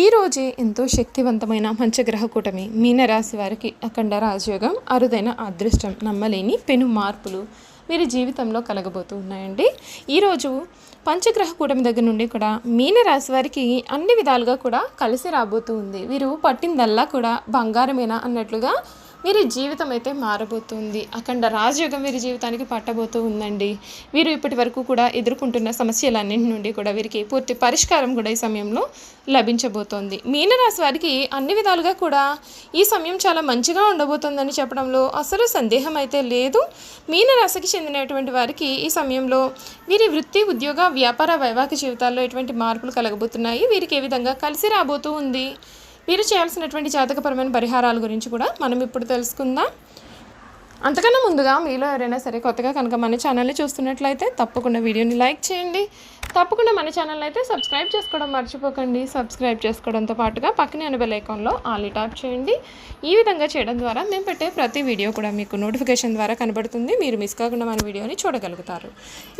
ఈరోజే ఎంతో శక్తివంతమైన పంచగ్రహ కూటమి మీనరాశి వారికి అఖండ రాజయోగం అరుదైన అదృష్టం నమ్మలేని పెను మార్పులు వీరి జీవితంలో కలగబోతూ ఉన్నాయండి. ఈరోజు పంచగ్రహ కూటమి దగ్గర నుండి కూడా మీనరాశి వారికి అన్ని విధాలుగా కూడా కలిసి రాబోతూ ఉంది. వీరు పట్టిందల్లా కూడా బంగారమేనా అన్నట్లుగా వీరి జీవితం అయితే మారబోతుంది. అఖండ రాజయోగం వీరి జీవితానికి పట్టబోతూ ఉందండి. వీరు ఇప్పటి వరకు కూడా ఎదుర్కొంటున్న సమస్యలన్నింటి నుండి కూడా వీరికి పూర్తి పరిష్కారం కూడా ఈ సమయంలో లభించబోతోంది. మీనరాశి వారికి అన్ని విధాలుగా కూడా ఈ సమయం చాలా మంచిగా ఉండబోతోందని చెప్పడంలో అసలు సందేహం అయితే లేదు. మీనరాశికి చెందినటువంటి వారికి ఈ సమయంలో వీరి వృత్తి ఉద్యోగ వ్యాపార వైవాహిక జీవితాల్లో ఎటువంటి మార్పులు కలగబోతున్నాయి? వీరికి ఏ విధంగా కలిసి రాబోతూ ఉంది? వీరు చేయాల్సినటువంటి జాతకపరమైన పరిహారాల గురించి కూడా మనం ఇప్పుడు తెలుసుకుందాం. అంతకన్నా ముందుగా మీలో ఎవరైనా సరే కొత్తగా కనుక మన ఛానల్ని చూస్తున్నట్లయితే తప్పకుండా వీడియోని లైక్ చేయండి. తప్పకుండా మన ఛానల్ అయితే సబ్స్క్రైబ్ చేసుకోవడం మర్చిపోకండి. సబ్స్క్రైబ్ చేసుకోవడంతో పాటుగా పక్కనే అనే బెల్ ఐకాన్లో ఆల్ ట్యాప్ చేయండి. ఈ విధంగా చేయడం ద్వారా మేము పెట్టే ప్రతి వీడియో కూడా మీకు నోటిఫికేషన్ ద్వారా కనబడుతుంది. మీరు మిస్ కాకుండా మన వీడియోని చూడగలుగుతారు.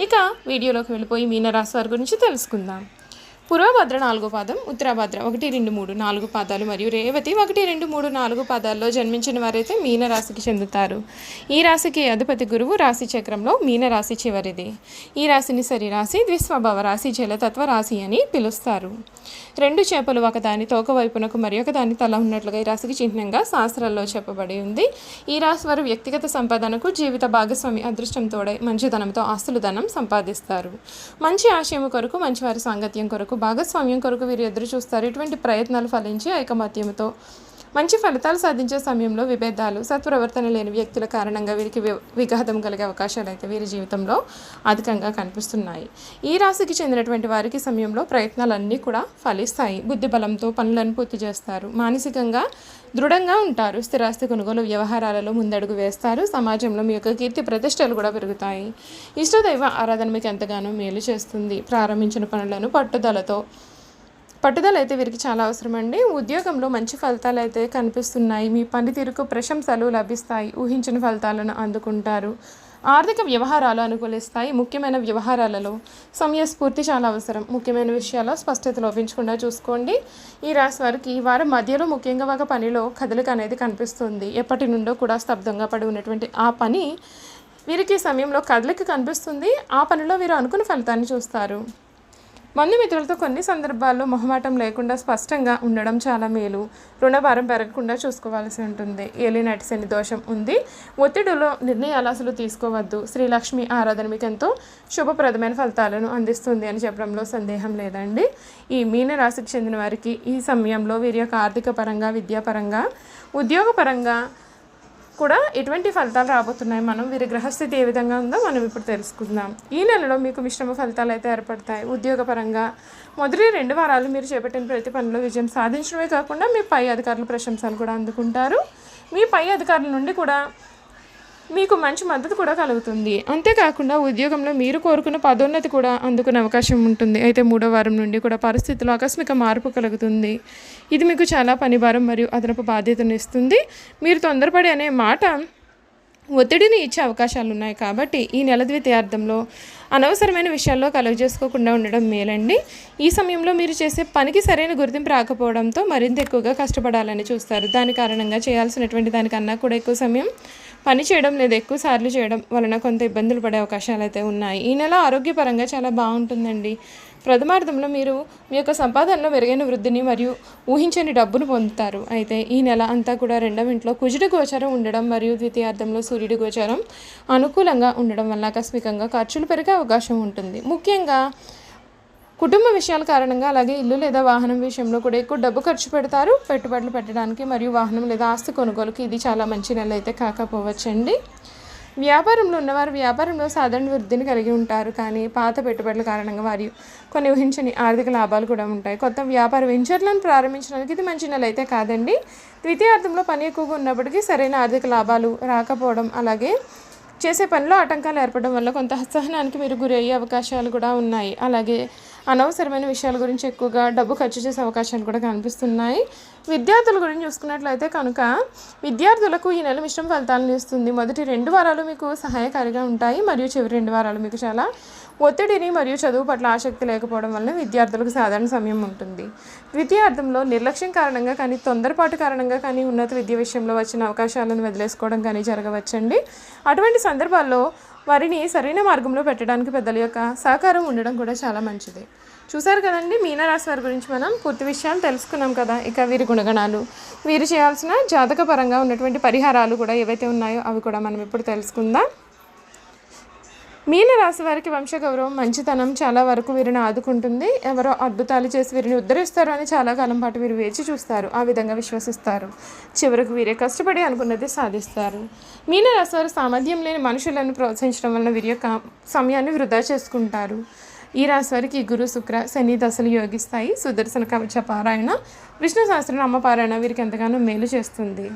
ఇక వీడియోలోకి వెళ్ళిపోయి మీనరాశి వారి గురించి తెలుసుకుందాం. పూర్వభద్ర నాలుగు పాదం ఉత్తరాభద్ర ఒకటి రెండు మూడు నాలుగు పాదాలు మరియు రేవతి ఒకటి రెండు మూడు నాలుగు పాదాల్లో జన్మించిన వారైతే మీనరాశికి చెందుతారు. ఈ రాశికి అధిపతి గురువు రాశి చక్రంలో మీనరాశి చివరిది. ఈ రాశిని సరి రాశి ద్విస్వభావ రాశి జలతత్వ రాశి అని పిలుస్తారు. రెండు చేపలు ఒకదాని తోక వైపునకు మరి ఒకదాని తల ఉన్నట్లుగా ఈ రాశికి చిహ్నంగా శాస్త్రాల్లో చెప్పబడి ఉంది. ఈ రాశి వారు వ్యక్తిగత సంపాదనకు జీవిత భాగస్వామి అదృష్టం తోడై మంచితనంతో ఆస్తులు ధనం సంపాదిస్తారు. మంచి ఆశయం కొరకు మంచివారి సాంగత్యం కొరకు భాగస్వామ్యం కొరకు వీరు ఎదురు చూస్తారు. ఇటువంటి ప్రయత్నాలు ఫలించి ఐకమత్యంతో మంచి ఫలితాలు సాధించే సమయంలో విభేదాలు సత్ప్రవర్తన లేని వ్యక్తుల కారణంగా వీరికి వి- విఘాతం కలిగే అవకాశాలు అయితే వీరి జీవితంలో అధికంగా కనిపిస్తున్నాయి. ఈ రాశికి చెందినటువంటి వారికి సమయంలో ప్రయత్నాలన్నీ కూడా ఫలిస్తాయి. బుద్ధి బలంతో పనులను పూర్తి చేస్తారు. మానసికంగా దృఢంగా ఉంటారు. స్థిరాస్తి కొనుగోలు వ్యవహారాలలో ముందడుగు వేస్తారు. సమాజంలో మీ యొక్క కీర్తి ప్రతిష్టలు కూడా పెరుగుతాయి. ఇష్టదైవ ఆరాధన మీకు ఎంతగానో మేలు చేస్తుంది. ప్రారంభించిన పనులను పట్టుదలతో పట్టుదల అయితే వీరికి చాలా అవసరం అండి ఉద్యోగంలో మంచి ఫలితాలు అయితే కనిపిస్తున్నాయి. మీ పనితీరుకు ప్రశంసలు లభిస్తాయి. ఊహించిన ఫలితాలను అందుకుంటారు. ఆర్థిక వ్యవహారాలు అనుకూలిస్తాయి. ముఖ్యమైన వ్యవహారాలలో సమయస్ఫూర్తి చాలా అవసరం. ముఖ్యమైన విషయాల్లో స్పష్టత లోపించకుండా చూసుకోండి. ఈ రాశి వారికి ఈ వారం మధ్యలో ముఖ్యంగా ఒక పనిలో కదలిక అనేది కనిపిస్తుంది. ఎప్పటి నుండో కూడా స్తబ్దంగా పడి ఉన్నటువంటి ఆ పని వీరికి సమయంలో కదలిక కనిపిస్తుంది. ఆ పనిలో వీరు అనుకున్న ఫలితాన్ని చూస్తారు. బంధుమిత్రులతో కొన్ని సందర్భాల్లో మొహమాటం లేకుండా స్పష్టంగా ఉండడం చాలా మేలు. రుణభారం పెరగకుండా చూసుకోవాల్సి ఉంటుంది. ఏలినాటి శని దోషం ఉంది. ఒత్తిడిలో నిర్ణయాలు అసలు తీసుకోవద్దు. శ్రీలక్ష్మి ఆరాధన మీకు ఎంతో శుభప్రదమైన ఫలితాలను అందిస్తుంది అని చెప్పడంలో సందేహం లేదండి. ఈ మీనరాశికి చెందిన వారికి ఈ సమయంలో వీరి యొక్క ఆర్థిక పరంగా విద్యాపరంగా ఉద్యోగపరంగా కూడా ఎటువంటి ఫలితాలు రాబోతున్నాయి? మనం వీరి గ్రహస్థితి ఏ విధంగా ఉందో మనం ఇప్పుడు తెలుసుకుందాం. ఈ నెలలో మీకు మిశ్రమ ఫలితాలు అయితే ఏర్పడతాయి. ఉద్యోగపరంగా మొదటి రెండు వారాలు మీరు చేపట్టిన ప్రతి పనిలో విజయం సాధించడమే కాకుండా మీ పై అధికారుల ప్రశంసలు కూడా అందుకుంటారు. మీ పై అధికారుల నుండి కూడా మీకు మంచి మద్దతు కూడా కలుగుతుంది. అంతేకాకుండా ఉద్యోగంలో మీరు కోరుకున్న పదోన్నతి కూడా అందుకునే అవకాశం ఉంటుంది. అయితే మూడో వారం నుండి కూడా పరిస్థితుల్లో ఆకస్మిక మార్పు కలుగుతుంది. ఇది మీకు చాలా పనిభారం మరియు అదనపు బాధ్యతను ఇస్తుంది. మీరు తొందరపడి అనే మాట ఒత్తిడిని ఇచ్చే అవకాశాలు ఉన్నాయి కాబట్టి ఈ నెల ద్వితీయార్థంలో అనవసరమైన విషయాల్లో కలుగు చేసుకోకుండా ఉండడం మేలండి. ఈ సమయంలో మీరు చేసే పనికి సరైన గుర్తింపు రాకపోవడంతో మరింత ఎక్కువగా కష్టపడాలని చూస్తారు. దాని కారణంగా చేయాల్సినటువంటి దానికన్నా కూడా ఎక్కువ సమయం పని చేయడం లేదా ఎక్కువ సార్లు చేయడం వలన కొంత ఇబ్బందులు పడే అవకాశాలు అయితే ఉన్నాయి. ఈ నెల ఆరోగ్యపరంగా చాలా బాగుంటుందండి. ప్రథమార్థంలో మీరు మీ యొక్క సంపాదనలో మెరుగైన వృద్ధిని మరియు ఊహించని డబ్బును పొందుతారు. అయితే ఈ నెల అంతా కూడా రెండవ ఇంట్లో కుజుడి గోచారం ఉండడం మరియు ద్వితీయార్థంలో సూర్యుడి గోచారం అనుకూలంగా ఉండడం వల్ల ఆకస్మికంగా ఖర్చులు పెరిగే అవకాశం ఉంటుంది. ముఖ్యంగా కుటుంబ విషయాల కారణంగా అలాగే ఇల్లు లేదా వాహనం విషయంలో కూడా ఎక్కువ డబ్బు ఖర్చు పెడతారు. పెట్టుబడులు పెట్టడానికి మరియు వాహనం లేదా ఆస్తి కొనుగోలుకి ఇది చాలా మంచి నెల అయితే కాకపోవచ్చండి. వ్యాపారంలో ఉన్నవారు వ్యాపారంలో సాధారణ వృద్ధిని కలిగి ఉంటారు. కానీ పాత పెట్టుబడుల కారణంగా వారి కొన్ని ఊహించని ఆర్థిక లాభాలు కూడా ఉంటాయి. కొత్త వ్యాపార వెంచర్లను ప్రారంభించడానికి ఇది మంచి నెల అయితే కాదండి. ద్వితీయార్థంలో పని ఎక్కువగా ఉన్నప్పటికీ సరైన ఆర్థిక లాభాలు రాకపోవడం అలాగే చేసే పనిలో ఆటంకాలు ఏర్పడడం వల్ల కొంత అసహనానికి మీరు గురయ్యే అవకాశాలు కూడా ఉన్నాయి. అలాగే అనవసరమైన విషయాల గురించి ఎక్కువగా డబ్బు ఖర్చు చేసే అవకాశాలు కూడా కనిపిస్తున్నాయి. విద్యార్థుల గురించి చూసుకున్నట్లయితే కనుక విద్యార్థులకు ఈ నెల మిశ్రమ ఫలితాలను ఇస్తుంది. మొదటి రెండు వారాలు మీకు సహాయకారిగా ఉంటాయి. మరియు చివరి రెండు వారాలు మీకు చాలా ఒత్తిడిని మరియు చదువు పట్ల ఆసక్తి లేకపోవడం వలన విద్యార్థులకు సాధారణ సమయం ఉంటుంది. విద్యార్థంలో నిర్లక్ష్యం కారణంగా కానీ తొందరపాటు కారణంగా కానీ ఉన్నత విద్య విషయంలో వచ్చిన అవకాశాలను వదిలేసుకోవడం కానీ జరగవచ్చండి. అటువంటి సందర్భాల్లో వారిని సరైన మార్గంలో పెట్టడానికి పెద్దల యొక్క సహకారం ఉండడం కూడా చాలా మంచిది. చూసారు కదండి మీనరాశి వారి గురించి మనం పూర్తి విషయాలు తెలుసుకున్నాం కదా. ఇక వీరి గుణగణాలు వీరు చేయాల్సిన జాతకపరంగా ఉన్నటువంటి పరిహారాలు కూడా ఏవైతే ఉన్నాయో అవి కూడా మనం ఇప్పుడు తెలుసుకుందాం. మీనరాశి వారికి వంశగౌరవం మంచితనం చాలా వరకు వీరిని ఆదుకుంటుంది. ఎవరో అద్భుతాలు చేసి వీరిని ఉద్ధరిస్తారు అని చాలా కాలం పాటు వీరు వేచి చూస్తారు. ఆ విధంగా విశ్వసిస్తారు. చివరకు వీరే కష్టపడి అనుకున్నది సాధిస్తారు. మీనరాశి వారు సామర్థ్యం లేని మనుషులను ప్రోత్సహించడం వలన వీరి యొక్క సమయాన్ని వృధా చేసుకుంటారు. ఈ రాశి వారికి గురు శుక్ర శని దశలు యోగిస్తాయి. సుదర్శన కవచ పారాయణ విష్ణు సహస్రనామ పారాయణ వీరికి ఎంతగానో మేలు చేస్తుంది.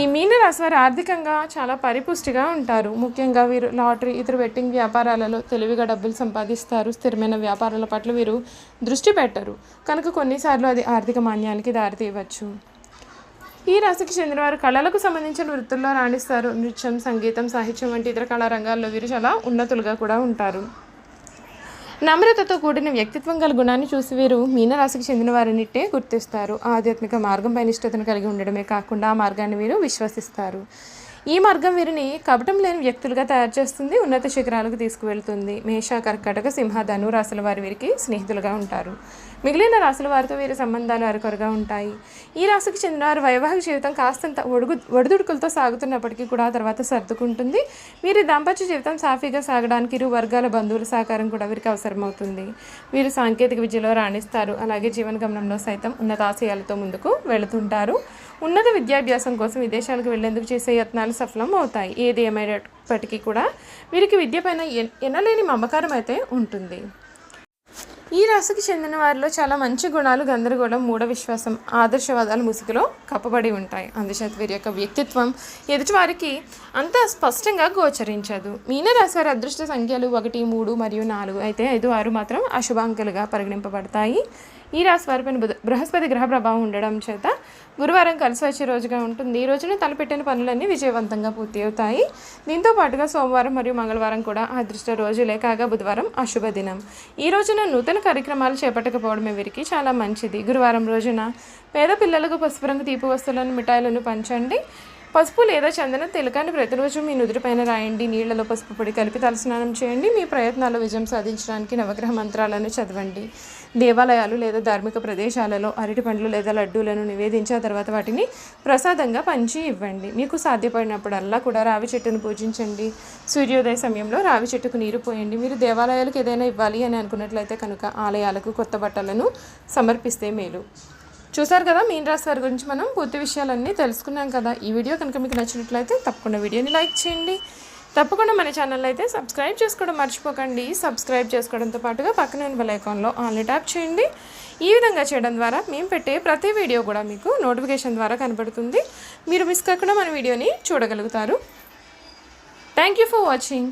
ఈ మీనరాశి వారు ఆర్థికంగా చాలా పరిపుష్టిగా ఉంటారు. ముఖ్యంగా వీరు లాటరీ ఇతర బెట్టింగ్ వ్యాపారాలలో తెలివిగా డబ్బులు సంపాదిస్తారు. స్థిరమైన వ్యాపారాల పట్ల వీరు దృష్టి పెట్టరు. కనుక కొన్నిసార్లు అది ఆర్థిక మాన్యానికి దారితీయవచ్చు. ఈ రాశికి చెందిన వారు కళలకు సంబంధించిన వృత్తుల్లో రాణిస్తారు. నృత్యం సంగీతం సాహిత్యం వంటి ఇతర కళారంగాల్లో వీరు చాలా ఉన్నతులుగా కూడా ఉంటారు. నమ్రతతో కూడిన వ్యక్తిత్వం గల గుణాన్ని చూసి వీరు మీనరాశికి చెందిన వారినిట్టే గుర్తిస్తారు. ఆధ్యాత్మిక మార్గంపై నిష్ఠతను కలిగి ఉండడమే కాకుండా ఆ మార్గాన్ని వీరు విశ్వసిస్తారు. ఈ మార్గం వీరిని కపటం లేని వ్యక్తులుగా తయారు చేస్తుంది ఉన్నత శిఖరాలకు తీసుకువెళ్తుంది. మేష కర్కటక సింహ ధను రాసుల వారి వీరికి స్నేహితులుగా ఉంటారు. మిగిలిన రాశుల వారితో వీరి సంబంధాలు అరకొరగా ఉంటాయి. ఈ రాశికి చెందిన వారి వైవాహిక జీవితం కాస్తంత ఒడుగు ఒడిదుడుకులతో సాగుతున్నప్పటికీ కూడా తర్వాత సర్దుకుంటుంది. వీరి దాంపత్య జీవితం సాఫీగా సాగడానికి ఇరు వర్గాల బంధువుల సహకారం కూడా వీరికి అవసరమవుతుంది. వీరు సాంకేతిక విద్యలో రాణిస్తారు. అలాగే జీవన గమనంలో సైతం ఉన్నత ఆశయాలతో ముందుకు వెళుతుంటారు. ఉన్నత విద్యాభ్యాసం కోసం విదేశాలకు వెళ్ళేందుకు చేసే యత్నాలు సఫలం అవుతాయి ఏది ఏమైనప్పటికీ కూడా వీరికి విద్యపైన ఎనలేని మమకారం అయితే ఉంటుంది. ఈ రాశికి చెందిన వారిలో చాలా మంచి గుణాలు గందరగోళం మూఢ విశ్వాసం ఆదర్శవాదాలు ముసుగులో కప్పబడి ఉంటాయి. అందుచేత వీరి యొక్క వ్యక్తిత్వం ఎదుటివారికి అంత స్పష్టంగా గోచరించదు. మీనరాశి వారి అదృష్ట సంఖ్యలు ఒకటి మూడు మరియు నాలుగు అయితే ఐదు ఆరు మాత్రం అశుభాంకలుగా పరిగణింపబడతాయి. ఈ రాశి వారిపైన బుధ బృహస్పతి గ్రహ ప్రభావం ఉండడం చేత గురువారం కలిసి వచ్చే రోజుగా ఉంటుంది. ఈ రోజున తలపెట్టిన పనులన్నీ విజయవంతంగా పూర్తి అవుతాయి. దీంతో పాటుగా సోమవారం మరియు మంగళవారం కూడా అదృష్ట రోజులే కాగా బుధవారం అశుభ దినం. ఈ రోజున నూతన కార్యక్రమాలు చేపట్టకపోవడమే వీరికి చాలా మంచిది. గురువారం రోజున పేద పిల్లలకు పసుపు రంగు తీపి వస్తువులను మిఠాయిలను పంచండి. పసుపు లేదా చందన తిలకాన్ని ప్రతిరోజు మీ నుదుటిపైన రాయండి. నీళ్ళలో పసుపు పొడి కలిపి తలస్నానం చేయండి. మీ ప్రయత్నాల్లో విజయం సాధించడానికి నవగ్రహ మంత్రాలను చదవండి. దేవాలయాలు లేదా ధార్మిక ప్రదేశాలలో అరటి పండ్లు లేదా లడ్డూలను నివేదించిన తర్వాత వాటిని ప్రసాదంగా పంచి ఇవ్వండి. మీకు సాధ్యపడినప్పుడల్లా కూడా రావి చెట్టును పూజించండి. సూర్యోదయ సమయంలో రావి చెట్టుకు నీరు పోయండి. మీరు దేవాలయాలకు ఏదైనా ఇవ్వాలి అని అనుకున్నట్లయితే కనుక ఆలయాలకు కొత్త బట్టలను సమర్పిస్తే మేలు. చూసారు కదా మీన్ రాశి వారి గురించి మనం పూర్తి విషయాలన్నీ తెలుసుకున్నాం కదా. ఈ వీడియో కనుక మీకు నచ్చినట్లయితే తప్పకుండా వీడియోని లైక్ చేయండి. తప్పకుండా మన ఛానల్ అయితే సబ్స్క్రైబ్ చేసుకోవడం మర్చిపోకండి. సబ్స్క్రైబ్ చేసుకోవడంతో పాటుగా పక్కన బెల్ ఐకాన్లో ఆన్లీ ట్యాప్ చేయండి. ఈ విధంగా చేయడం ద్వారా మేము పెట్టే ప్రతి వీడియో కూడా మీకు నోటిఫికేషన్ ద్వారా కనబడుతుంది. మీరు మిస్ కాకుండా మన వీడియోని చూడగలుగుతారు. Thank you for watching